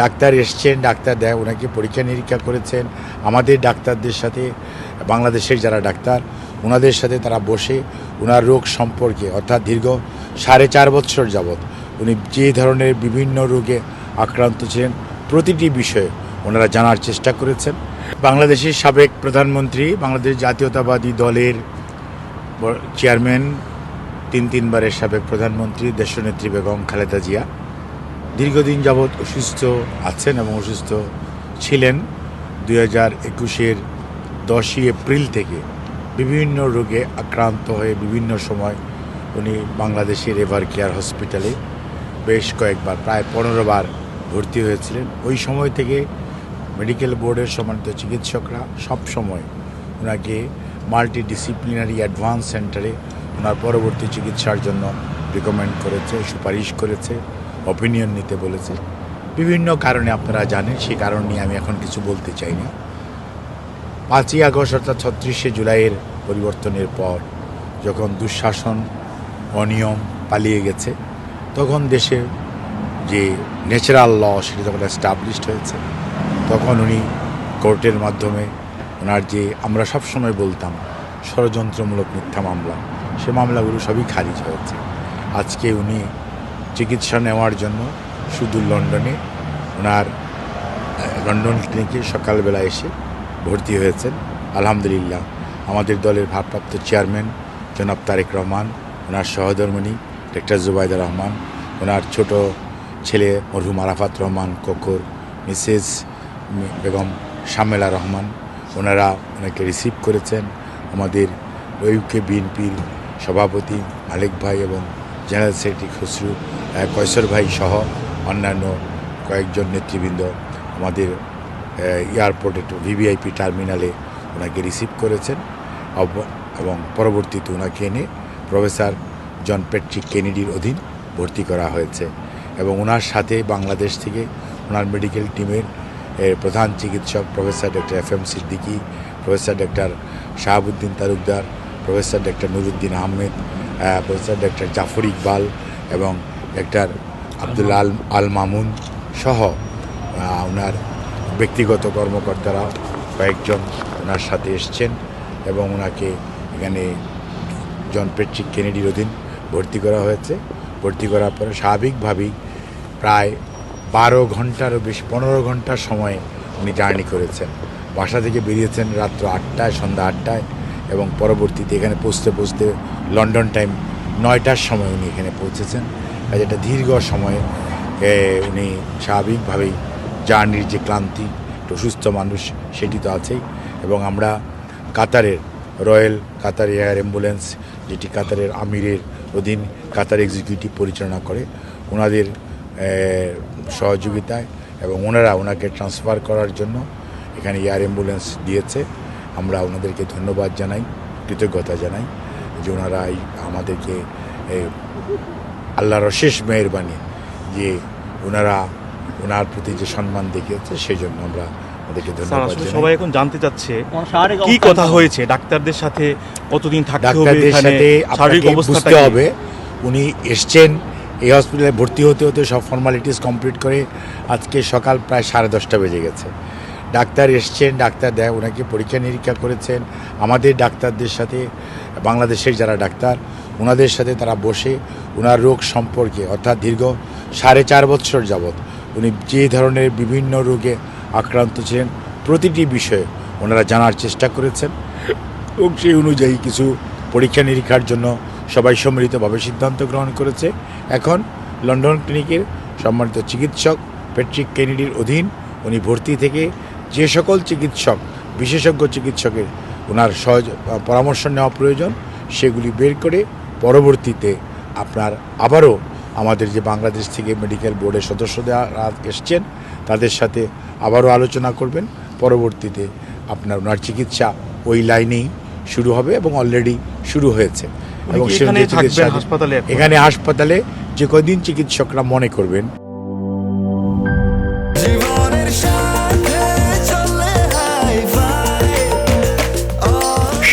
Doctor এসছেন, doctor দেয়, ওনাকে পরীক্ষা নিরীক্ষা করেছেন। আমাদের ডাক্তারদের সাথে, বাংলাদেশের যারা ডাক্তার, ওনাদের সাথে তারা বসে ওনার রোগ সম্পর্কে, অর্থাৎ দীর্ঘ সাড়ে চার বছর যাবৎ উনি যে ধরনের বিভিন্ন রোগে আক্রান্ত ছিলেন, প্রতিটি বিষয়ে ওনারা জানার চেষ্টা করেছেন। বাংলাদেশের সাবেক প্রধানমন্ত্রী, বাংলাদেশ জাতীয়তাবাদী দলের চেয়ারম্যান, তিন তিনবারের সাবেক প্রধানমন্ত্রী, দেশনেত্রী বেগম খালেদা জিয়া। দীর্ঘদিন যাবৎ অসুস্থ আছেন এবং অসুস্থ ছিলেন দুই হাজার একুশের দশই এপ্রিল থেকে। বিভিন্ন রোগে আক্রান্ত হয়ে বিভিন্ন সময় উনি বাংলাদেশের এভার কেয়ার হসপিটালে বেশ কয়েকবার, প্রায় পনেরো বার ভর্তি হয়েছিলেন। ওই সময় থেকে মেডিকেল বোর্ডের সম্মানিত চিকিৎসকরা সব সময় ওনাকে মাল্টি ডিসিপ্লিনারি অ্যাডভান্স সেন্টারে ওনার পরবর্তী চিকিৎসার জন্য রিকমেন্ড করেছে, সুপারিশ করেছে অপিনিয়ন নিতে বলেছে। বিভিন্ন কারণে আপনারা জানেন, সেই কারণ নিয়ে আমি এখন কিছু বলতে চাই না পাঁচই আগস্ট অর্থাৎ ছত্রিশে জুলাইয়ের পরিবর্তনের পর যখন দুঃশাসন অনিয়ম পালিয়ে গেছে, তখন দেশে যে ন্যাচারাল ল সেটা যখন এস্টাবলিশড হয়েছে। তখন উনি কোর্টের মাধ্যমে ওনার যে আমরা সবসময় বলতাম, ষড়যন্ত্রমূলক মিথ্যা মামলা, সে মামলাগুলো সবই খারিজ হয়েছে। আজকে উনি চিকিৎসা নেওয়ার জন্য শুধু লন্ডনে, ওনার লন্ডন ক্লিনিকে সকালবেলা এসে ভর্তি হয়েছেন। আলহামদুলিল্লাহ, আমাদের দলের ভারপ্রাপ্ত চেয়ারম্যান জনাব তারেক রহমান, ওনার সহধর্মিনী ডক্টর জুবাইদা রহমান, ওনার ছোট ছেলে মরহুম আরাফাত রহমান কোকর, মিসেস বেগম শামেলা রহমান, ওনারা ওনাকে রিসিভ করেছেন। আমাদের ওইউকে বিএনপির সভাপতি মালিক ভাই এবং জেনারেল সেক্রেটারি খসরু কৈশোর ভাই সহ অন্যান্য কয়েকজন নেতৃবৃন্দ আমাদের এয়ারপোর্টে ভিভিআইপি টার্মিনালে ওনাকে রিসিভ করেছেন। এবং পরবর্তীতে ওনাকে এনে প্রফেসর জন প্যাট্রিক কেনেডির অধীন ভর্তি করা হয়েছে। এবং ওনার সাথে বাংলাদেশ থেকে ওনার মেডিকেল টিমের প্রধান চিকিৎসক professor doctor F M Siddiqui professor doctor Shahabuddin Talukdar professor doctor Nuruddin Ahmed ah, professor doctor Jafar Iqbal এবং ডক্টর আব্দুল আল আল মামুন সহ ওনার ব্যক্তিগত কর্মকর্তারা কয়েকজন ওনার সাথে এসছেন এবং ওনাকে এখানে জন পেট্রিক কেনেডির অধীন ভর্তি করা হয়েছে। ভর্তি করার পরে স্বাভাবিকভাবেই প্রায় বারো ঘন্টারও বেশি, পনেরো ঘণ্টার সময় উনি জার্নি করেছেন। বাসা থেকে বেরিয়েছেন রাত্র আটটায়, সন্ধ্যা আটটায়। এবং পরবর্তীতে এখানে পৌঁছতে পৌঁছতে লন্ডন টাইম নয়টার সময় উনি এখানে পৌঁছেছেন। কাজে একটা দীর্ঘ সময়ে উনি স্বাভাবিকভাবেই জার্নির যে ক্লান্তি, একটা অসুস্থ মানুষ, সেটি তো আছেই। এবং আমরা কাতারের রয়্যাল কাতার এয়ার অ্যাম্বুলেন্স, যেটি কাতারের আমিরের অধীন কাতার এক্সিকিউটিভ পরিচালনা করে ওনাদের সহযোগিতায় এবং ওনারা ওনাকে ট্রান্সফার করার জন্য এখানে এয়ার অ্যাম্বুলেন্স দিয়েছে। আমরা ওনাদেরকে ধন্যবাদ জানাই কৃতজ্ঞতা জানাই যে ওনারা এই আমাদেরকে আল্লাহর অশেষ মেহরবানি যে ওনারা ওনার প্রতি যে সম্মান দেখিয়েছে সেই জন্য আমরা সবাই এখন জানতে চাচ্ছে কি কথা হয়েছে? ডাক্তারদের সাথে কতদিন থাকতে হবে সাথে শারীরিক অবস্থাটা হবে উনি এসছেন এই হসপিটালে ভর্তি হতে হতে সব ফর্মালিটিস কমপ্লিট করে আজকে সকাল প্রায় সাড়ে দশটা বেজে গেছে। ডাক্তার এসছেন, ডাক্তার দেয়, ওনাকে পরীক্ষা নিরীক্ষা করেছেন। আমাদের ডাক্তারদের সাথে, বাংলাদেশের যারা ডাক্তার, ওনাদের সাথে তারা বসে ওনার রোগ সম্পর্কে, অর্থাৎ দীর্ঘ সাড়ে চার বছর যাবৎ উনি যে ধরনের বিভিন্ন রোগে আক্রান্ত ছিলেন, প্রতিটি বিষয়ে ওনারা জানার চেষ্টা করেছেন এবং সেই অনুযায়ী কিছু পরীক্ষা নিরীক্ষার জন্য সবাই সম্মিলিতভাবে সিদ্ধান্ত গ্রহণ করেছে। এখন লন্ডন ক্লিনিকের সম্মানিত চিকিৎসক প্যাট্রিক কেনেডির অধীন উনি ভর্তি থেকে যে সকল চিকিৎসক বিশেষজ্ঞ চিকিৎসকের ওনার সহজ পরামর্শ নেওয়া প্রয়োজন সেগুলি বের করে পরবর্তীতে আপনার আবারও আমাদের যে বাংলাদেশ থেকে মেডিকেল বোর্ডের সদস্যরা এসছেন তাদের সাথে আবারও আলোচনা করবেন। পরবর্তীতে আপনার ওনার চিকিৎসা ওই লাইনেই শুরু হবে এবং অলরেডি শুরু হয়েছে। এবং সেখানে হাসপাতালে? এখানে হাসপাতালে যে কদিন চিকিৎসকরা মনে করবেন